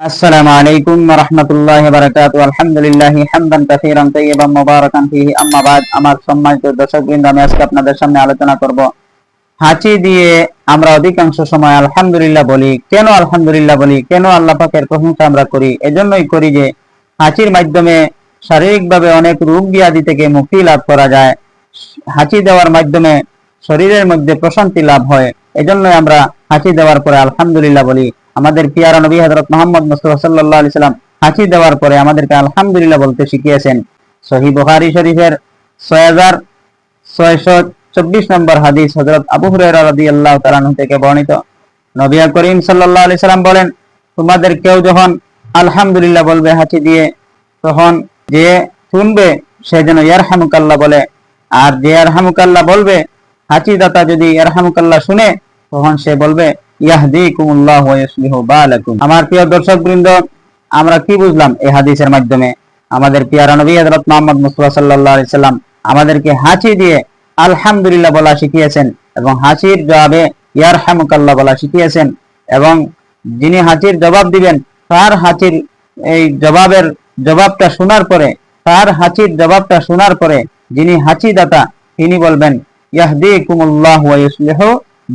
السلام عليكم ورحمة الله وبركاته الحمد لله حمدا كثيرا طيبا مباركا فيه أما بعد আমার সম্মানিত দর্শকবৃন্দ আমি আজকে আপনাদের সামনে আলোচনা করব হাঁচি দিয়ে আমরা অধিকাংশ সময় আলহামদুলিল্লাহ বলি কেন আলহামদুলিল্লাহ বলি কেন আল্লাহ পাকের প্রশংসা আমরা করি এজন্যই করি যে হাঁচির মাধ্যমে শারীরিকভাবে অনেক রোগ ব্যাধি থেকে মুক্তি লাভ করা যায় হাঁচি দেওয়ার মাধ্যমে শরীরের মধ্যে প্রশান্তি লাভ হয় এজন্যই আমরা হাঁচি দেওয়ার পরে আলহামদুলিল্লাহ বলি আমাদের পিয়ারা নবী হযরত মোহাম্মদ মুস্তাফা সাল্লাল্লাহু আলাইহি সাল্লাম হাঁচি দেওয়ার পরে আমাদেরকে আলহামদুলিল্লাহ বলতে শিখিয়েছেন। সহি বুখারী শরীফের 6624 নম্বর হাদিস হযরত আবু হুরায়রা রাদিয়াল্লাহু তাআলা আনহু থেকে বর্ণিত। নবী করিম সাল্লাল্লাহু আলাইহি সাল্লাম বলেন, তোমাদের কেউ যখন আলহামদুলিল্লাহ বলবে হাঁচি দিয়ে, তখন যে শুনবে সে যেন ইয়ারহামুকাল্লাহ বলে। আর যে ইয়ারহামুকাল্লাহ বলবে হাঁচি দাতা যদি ইয়ারহামুকাল্লাহ শুনে, তখন সে বলবে আমার প্রিয় দর্শকবৃন্দ, আমরা কি বুঝলাম এই হাদিসের মাধ্যমে? আমাদের পিয়ারা নবী হযরত মুহাম্মদ মুস্তাফা সাল্লাল্লাহু সাল্লাম আমাদেরকে হাঁচি দিয়ে আলহামদুলিল্লাহ বলা শিখিয়েছেন এবং হাসির জবাবে ইয়ারহামুকাল্লাহ বলা শিখিয়েছেন এবং যিনি হাঁচির জবাব দিবেন, তার হাঁচির এই জবাবের জবাবটা শোনার পরে, তার হাঁচির জবাবটা শোনার পরে যিনি হাঁচি দাতা তিনি বলবেন, ইয়াহদিকুমুল্লাহ ওয়া ইউসলিহু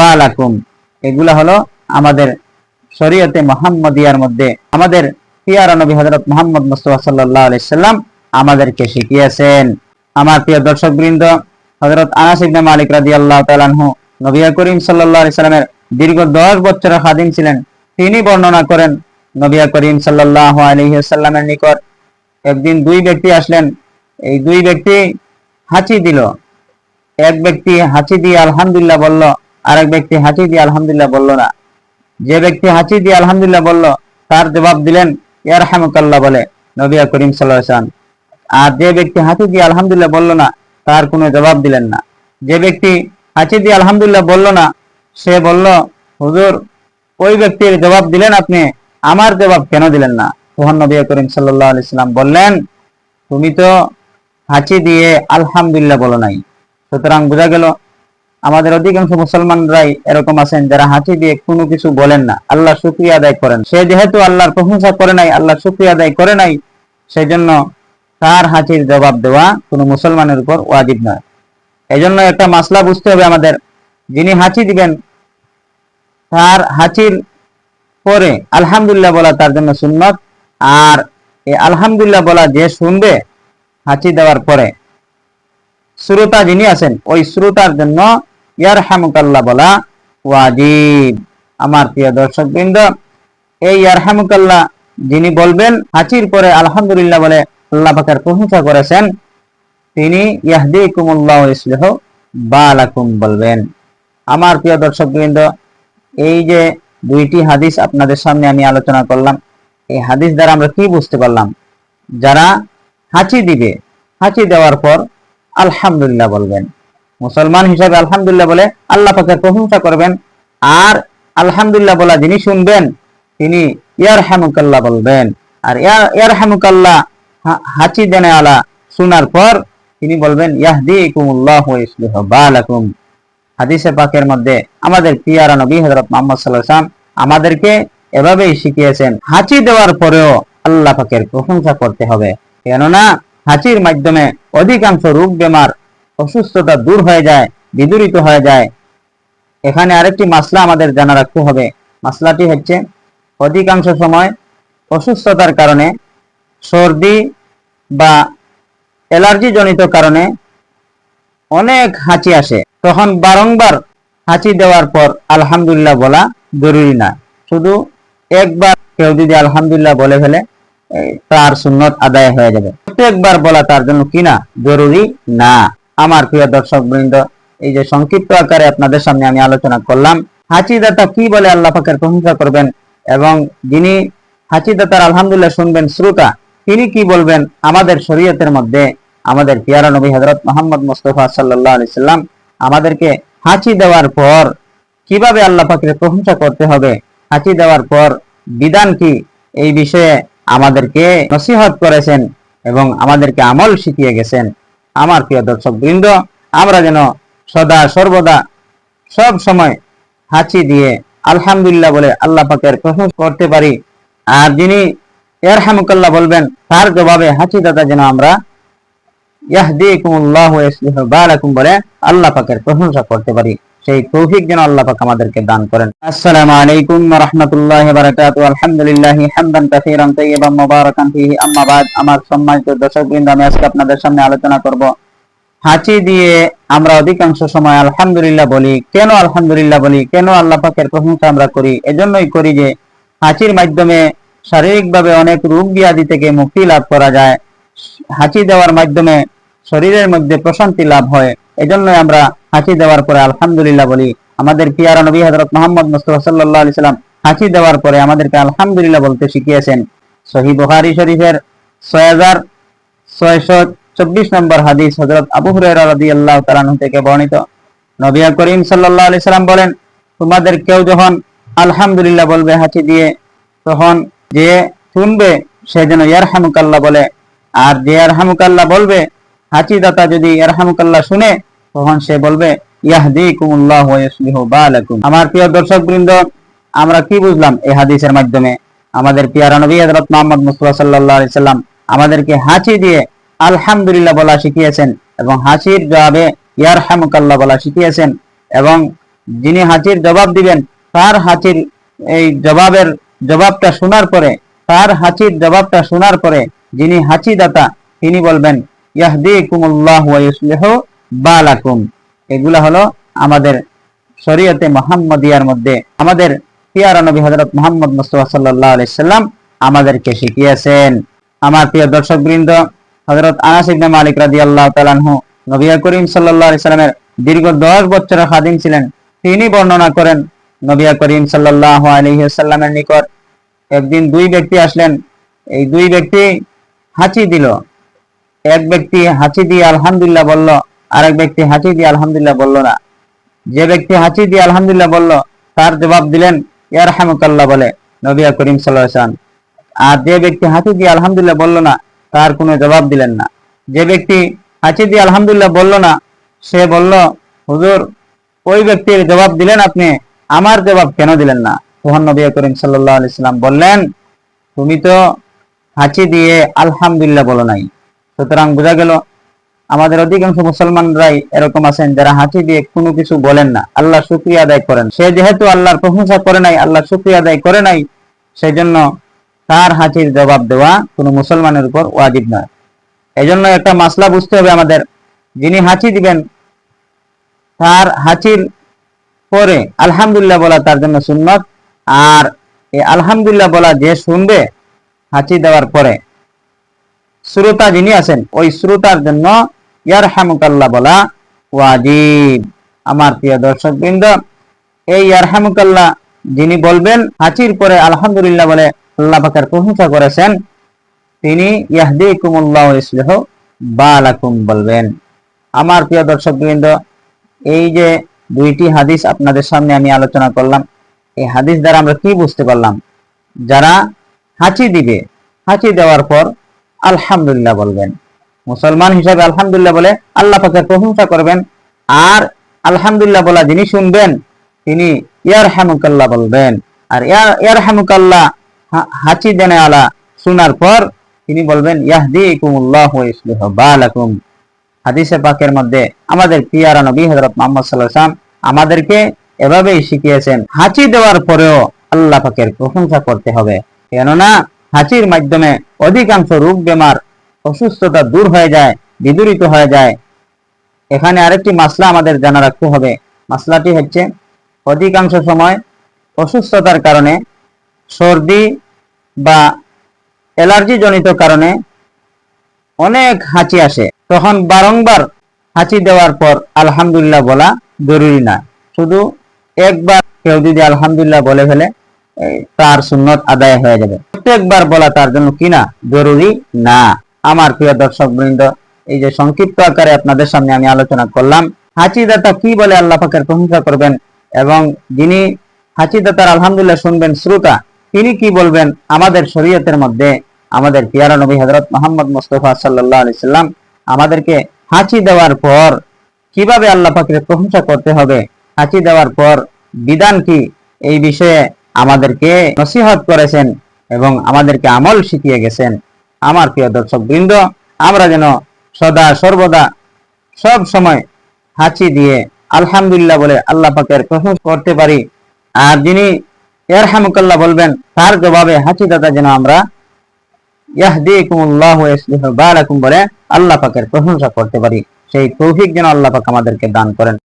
বালাকুম। এগুলা হলো আমাদের শরীয়তে মোহাম্মদিয়ার মধ্যে আমাদের পিয়ারা নবী হযরত মুহাম্মদ মুস্তাফা সাল্লাল্লাহু আলাইহি সাল্লাম আমাদেরকে শিখিয়েছেন। আমার প্রিয় দর্শকবৃন্দ, হযরত আনাস ইবনে মালিক রাদিয়াল্লাহু তাআলা আনহু নবী করিম আলাইহি সাল্লামের দীর্ঘ 10 বছরের খাদিম ছিলেন। তিনি বর্ণনা করেন, নবী করিম সাল্লাল্লাহু আলাইহি সাল্লামের নিকট একদিন দুই ব্যক্তি আসলেন। এই দুই ব্যক্তি হাঁচি দিল। এক ব্যক্তি হাঁচি দিয়ে আলহামদুলিল্লাহ বলল আরেক ব্যক্তি হাঁচি দিয়ে আলহামদুলিল্লাহ বলল না। যে ব্যক্তি হাঁচি দিয়ে আলহামদুলিল্লাহ বলল, তার জবাব দিলেন, ইয়ারহামুকাল্লাহ বলে নবী করিম সাল্লাম আর যে ব্যক্তি হাঁচি দিয়ে আলহামদুলিল্লাহ বলল না, তার কোনো জবাব দিলেন না। যে ব্যক্তি হাঁচি দিয়ে আলহামদুলিল্লাহ বলল না, সে বলল, হুজুর, ওই ব্যক্তির জবাব দিলেন আপনি, আমার জবাব কেন দিলেন না? তখন নবী করিম সাল্লাহ আলাইহি সাল্লাম বললেন, তুমি তো হাঁচি দিয়ে আলহামদুলিল্লাহ বলো নাই। সুতরাং বোঝা গেল আমাদের অধিকাংশ মুসলমানরাই এরকম আছেন যারা হাঁচি দিয়ে কোনো কিছু বলেন না। আল্লাহ শুক্রিয়া আদায় করেন। সে যেহেতু আল্লাহর প্রশংসা করে নাই, আল্লাহ শুক্রিয়া আদায় করে নাই সেই জন্য তার হাঁচির জবাব দেওয়া কোনো মুসলমানের উপর ওয়াজিব নয়। এই জন্য একটা মাসলা বুঝতে হবে আমাদের। যিনি হাঁচি দিবেন, তার হাঁচির পরে আলহামদুলিল্লাহ বলা তার জন্য সুন্নত, আর এই আলহামদুলিল্লাহ বলা যে শুনবে, হাঁচি দেওয়ার পরে শ্রোতা যিনি আছেন, ওই শ্রোতার জন্য ইয়ারহামুকাল্লাহ বলা ওয়াজিব। আমার প্রিয় দর্শক বৃন্দ এই ইয়ারহামুকাল্লাহ যিনি বলবেন হাঁচির পরে আলহামদুলিল্লাহ বলে আল্লাহ পাকের প্রশংসা করেছেন, তিনি ইয়াহদিকুমুল্লাহ ইসলিহ বালাকুম বলবেন। আমার প্রিয় দর্শক বৃন্দ এই যে দুইটি হাদিস আপনাদের সামনে আমি আলোচনা করলাম, এই হাদিস দ্বারা আমরা কি বুঝতে পারলাম? যারা হাঁচি দিবে, হাঁচি দেওয়ার পর আলহামদুলিল্লাহ বলবেন। মুসলমান হিসাবে আলহামদুলিল্লাহ বলে আল্লাহ পাকের প্রশংসা করবেন। আর আলহামদুলিল্লাহ বলা যিনি শুনবেন, তিনি ইয়ার হামুকাল্লাহ বলবেন। আর ইয়ার হামুকাল্লাহ হাঁচি দেনে আলা শোনার পর তিনি বলবেন ইয়াহদি কুমুল্লাহ ইসলিহ বালাকুম। হাদিসে পাকের মধ্যে আমাদের পিয়ারা নবী হযরত মুহাম্মদ ওয়াসাল্লাম আমাদেরকে এভাবেই শিখিয়েছেন, হাঁচি দেওয়ার পরেও আল্লাহ পাকের প্রশংসা করতে হবে। কেননা হাঁচির মাধ্যমে অধিকাংশ রোগ বেমার অসুস্থতা দূর হয়ে যায়, বিদূরিত হয়ে যায়। এখানে আরেকটি মাসলা আমাদের জানা রাখতে হবে। মাসলাটি হচ্ছে, অধিকাংশ সময় অসুস্থতার কারণে, সর্দি বা অ্যালার্জি জনিত কারণে অনেক হাঁচি আসে। তখন বারংবার হাঁচি দেওয়ার পর আলহামদুলিল্লাহ বলা জরুরি না। শুধু একবার কেউ যদি আলহামদুলিল্লাহ বলে ফেলে তার সুন্নত আদায় হয়ে যাবে। প্রত্যেকবার বলা তার জন্য কিনা জরুরি না। আমার প্রিয় দর্শক বৃন্দ এই যে সংক্ষিপ্ত আকারে আপনাদের সামনে আমি আলোচনা করলাম, হাঁচিদাতা কি বলে আল্লাহ পাকের প্রশংসা করবেন এবং যিনি হাঁচিদাতার আলহামদুলিল্লাহ শুনবেন শ্রোতা, তিনি কি বলবেন আমাদের শরীয়তের মধ্যে? আমাদের পিয়ারা নবী হজরত মোহাম্মদ মুস্তফা সাল্লাহ আলি সাল্লাম আমাদেরকে হাঁচি দেওয়ার পর কীভাবে আল্লাহ পাকের প্রশংসা করতে হবে? হাঁচি দেওয়ার পর বিধান কি? এই বিষয়ে আমাদেরকে নসিহত করেছেন এবং আমাদেরকে আমল শিখিয়ে গেছেন। আমার প্রিয় দর্শক বৃন্দ আমরা যেন সদা সর্বদা সব সময় হাঁচি দিয়ে আলহামদুলিল্লাহ বলে আল্লাহ পাকের প্রশংসা করতে পারি। আর যিনি এরহামুকাল্লাহ বলবেন, তার জবাবে হাঁচি দাদা যেন আমরা ইয়াহদিকুমুল্লাহ বলে আল্লাহ পাকের প্রশংসা করতে পারি। সেই তৌফিক যেন আল্লাহ পাক আমাদেরকে দান করেন। আসসালামু আলাইকুম ওয়া রাহমাতুল্লাহি ওয়া বারাকাতুহু। আলহামদুলিল্লাহি হামদান কাসীরান তাইয়িবান মুবারাকান ফীহি। আম্মা বাদ, আমার সম্মানিত দর্শকবৃন্দ, আমি আজকে আপনাদের সামনে আলোচনা করব। হাঁচি দিয়ে আমরা অধিকাংশ সময় আলহামদুলিল্লাহ বলি, কেন আলহামদুলিল্লাহ বলি, কেন আল্লাহ পাকের প্রশংসা আমরা করি? এজন্যই করি যে হাঁচির মাধ্যমে শারীরিকভাবে অনেক রোগ ব্যাধি থেকে মুক্তি লাভ করা যায়। হাঁচি দেওয়ার মাধ্যমে শরীরের মধ্যে প্রশান্তি লাভ হয়। এজন্যই আমরা হাঁচি দেওয়ার পরে আলহামদুলিল্লাহ বলি, আমাদের পিয়ারা নবী হযরত মোহাম্মদ মুস্তাফা সাল্লাল্লাহু আলাইহি সাল্লাম হাঁচি দেওয়ার পরে আমাদেরকে আলহামদুলিল্লাহ বলতে শিখিয়েছেন। সহিহ বুখারী শরীফের 6624 নম্বর হাদিস হযরত আবু হুরায়রা রাদিয়াল্লাহু তাআলা আনহু থেকে বর্ণিত। নবী করিম সাল্লাল্লাহু আলাইহি সাল্লাম বলেন, তোমাদের কেউ যখন আলহামদুলিল্লাহ বলবে হাঁচি দিয়ে, তখন যে শুনবে সে যেন ইয়ারহামুকাল্লাহ বলে। আর যে ইয়ারহামুকাল্লাহ বলবে হাঁচি দাতা যদি ইয়ারহামুকাল্লাহ শুনে তখন সে বলবে, ইয়াহদিকুমুল্লাহ বালাকুম। আমার প্রিয় দর্শকবৃন্দ, আমরা কি বুঝলাম এই হাদিসের মাধ্যমে? আমাদের পিয়ারা নবী হযরত মুহাম্মদ মুস্তাফা সাল্লাল্লাহু আলাইহি সাল্লাম আমাদেরকে হাঁচি দিয়ে আলহামদুলিল্লাহ বলা শিখিয়েছেন এবং হাসির জবাবে ইয়ারহামুকাল্লাহ বলা শিখিয়েছেন এবং যিনি হাঁচির জবাব দিবেন, তার হাঁচির এই জবাবের জবাবটা শোনার পরে, তার হাঁচির জবাবটা শোনার পরে যিনি হাঁচি দাতা তিনি বলবেন, ইয়াহদিকুমুল্লাহ ওয়া ইউসলিহু বালাকুম। এগুলা হলো আমাদের শরীয়তে মুহাম্মদিয়ার মধ্যে আমাদের পিয়ারা নবী হযরত মুহাম্মদ মুস্তাফা সাল্লাল্লাহু আলাইহি সাল্লাম আমাদেরকে শিখিয়েছেন। আমার প্রিয় দর্শকবৃন্দ, হযরত আনাস ইবনে মালিক রাদিয়াল্লাহু তাআলা আনহু নবী করিম আলাইহি সাল্লামের দীর্ঘ 10 বছরের খাদিম ছিলেন। তিনি বর্ণনা করেন, নবী করিম সাল্লাল্লাহু আলাইহি সাল্লামের নিকট একদিন দুই ব্যক্তি আসলেন। এই দুই ব্যক্তি হাঁচি দিল। এক ব্যক্তি হাঁচি দিয়ে আলহামদুলিল্লাহ বলল আরেক ব্যক্তি হাঁচি দিয়ে আলহামদুলিল্লাহ বলল না। যে ব্যক্তি হাঁচি দিয়ে আলহামদুলিল্লাহ বলল, তার জবাব দিলেন ইয়ার ইয়ারহামুকাল্লাহ বলে নবী করিম সাল্লাম আর যে ব্যক্তি হাঁচি দিয়ে আলহামদুলিল্লাহ বলল না, তার কোনো জবাব দিলেন না। যে ব্যক্তি হাঁচি দিয়ে আলহামদুলিল্লাহ বলল না, সে বলল, হুজুর, ওই ব্যক্তির জবাব দিলেন আপনি, আমার জবাব কেন দিলেন না? তখন নবী করিম সাল্লাল্লাহু আলাইহি সাল্লাম বললেন, তুমি তো হাঁচি দিয়ে আলহামদুলিল্লাহ বলো নাই। সুতরাং বোঝা গেল আমাদের অধিকাংশ মুসলমানরাই এরকম আছেন যারা হাঁচি দিয়ে কোনো কিছু বলেন না। আল্লাহ শুক্রিয়া আদায় করেন। সে যেহেতু আল্লাহর প্রশংসা করে নাই, আল্লাহ শুক্রিয়া আদায় করে নাই সেই জন্য তার হাঁচির জবাব দেওয়া কোনো মুসলমানের উপর ওয়াজিব নয়। জন্য একটা মাসলা বুঝতে হবে আমাদের। যিনি হাঁচি দিবেন, তার হাঁচির পরে আলহামদুলিল্লাহ বলা তার জন্য সুন্নত, আর এই আলহামদুলিল্লাহ বলা যে শুনবে, হাঁচি দেওয়ার পরে শ্রোতা যিনি আছেন, ওই শ্রোতার জন্য ইয়ারহামুকাল্লাহ বলা ওয়াজিব। আমার প্রিয় দর্শক বৃন্দ এই ইয়ারহামুকাল্লাহ যিনি বলবেন, হাঁচির পরে আলহামদুলিল্লাহ বলে আল্লাহ পাকের প্রশংসা করেছেন, তিনি ইয়াহদিকুমুল্লাহ ইসলাহ বালাকুম বলবেন। আমার প্রিয় দর্শক বৃন্দ এই যে দুইটি হাদিস আপনাদের সামনে আমি আলোচনা করলাম, এই হাদিস দ্বারা আমরা কি বুঝতে পারলাম? যারা হাঁচি দিবে, হাঁচি দেওয়ার পর আলহামদুলিল্লাহ বলবেন। মুসলমান হিসাবে আলহামদুলিল্লাহ বলে আল্লাহ পাকের প্রশংসা করবেন। আর আলহামদুলিল্লাহ বলা যিনি শুনবেন, তিনি ইয়ার হামুকাল্লাহ বলবেন। আর ইয়ার হামুকাল্লাহ হাঁচি দেনে আলা শোনার পর তিনি বলবেন, ইয়াহদিকুমুল্লাহ ইসলিহ বালাকুম। হাদিসে পাকের মধ্যে আমাদের পিয়ারা নবী হযরত মুহাম্মদ ওয়াসাল্লাম আমাদেরকে এভাবেই শিখিয়েছেন, হাঁচি দেওয়ার পরেও আল্লাহ পাকের প্রশংসা করতে হবে। কেননা হাঁচির মাধ্যমে অধিকাংশ রোগ বেমার অসুস্থতা দূর হয়ে যায়, বিদূরিত হয়ে যায়। এখানে আরেকটি মাসলা আমাদের জানা রাখতে হবে। মাসলাটি হচ্ছে, অধিকাংশ সময় অসুস্থতার কারণে, সর্দি বা অ্যালার্জি জনিত কারণে অনেক হাঁচি আসে। তখন বারংবার হাঁচি দেওয়ার পর আলহামদুলিল্লাহ বলা জরুরি না। শুধু একবার কেউ যদি আলহামদুলিল্লাহ বলে ফেলে তার সুন্নত আদায় হয়ে যাবে। প্রত্যেকবার বলা তার জন্য কিনা জরুরি না। আমার প্রিয় দর্শক বৃন্দ এই যে সংক্ষিপ্ত আকারে আপনাদের সামনে আমি আলোচনা করলাম হাঁচিদাতা কি বলে আল্লাহ পাকের প্রশংসা করবেন এবং যিনি হাঁচিদাতার আলহামদুলিল্লাহ শুনবেন শ্রোতা, তিনি কি বলবেন আমাদের শরীয়তের মধ্যে? আমাদের পিয়ারা নবী হজরত মোহাম্মদ মুস্তফা সাল্লাহ আলি সাল্লাম আমাদেরকে হাঁচি দেওয়ার পর কীভাবে আল্লাহ পাকের প্রশংসা করতে হবে? হাঁচি দেওয়ার পর বিধান কি? এই বিষয়ে আমাদেরকে নসিহত করেছেন এবং আমাদেরকে আমল শিখিয়ে গেছেন। আমার প্রিয় দর্শক বৃন্দ, আমরা যেন সদা সর্বদা সব সময় হাঁচি দিয়ে আলহামদুলিল্লাহ বলে আল্লাহ পাকের প্রশংসা করতে পারি। আর যিনি এরহামুকাল্লাহ বলবেন, তার জবাবে হাঁচি দাদা যেন আমরা বলে আল্লাহ পাকের প্রশংসা করতে পারি। সেই তৌফিক যেন আল্লাহ পাক আমাদেরকে দান করেন।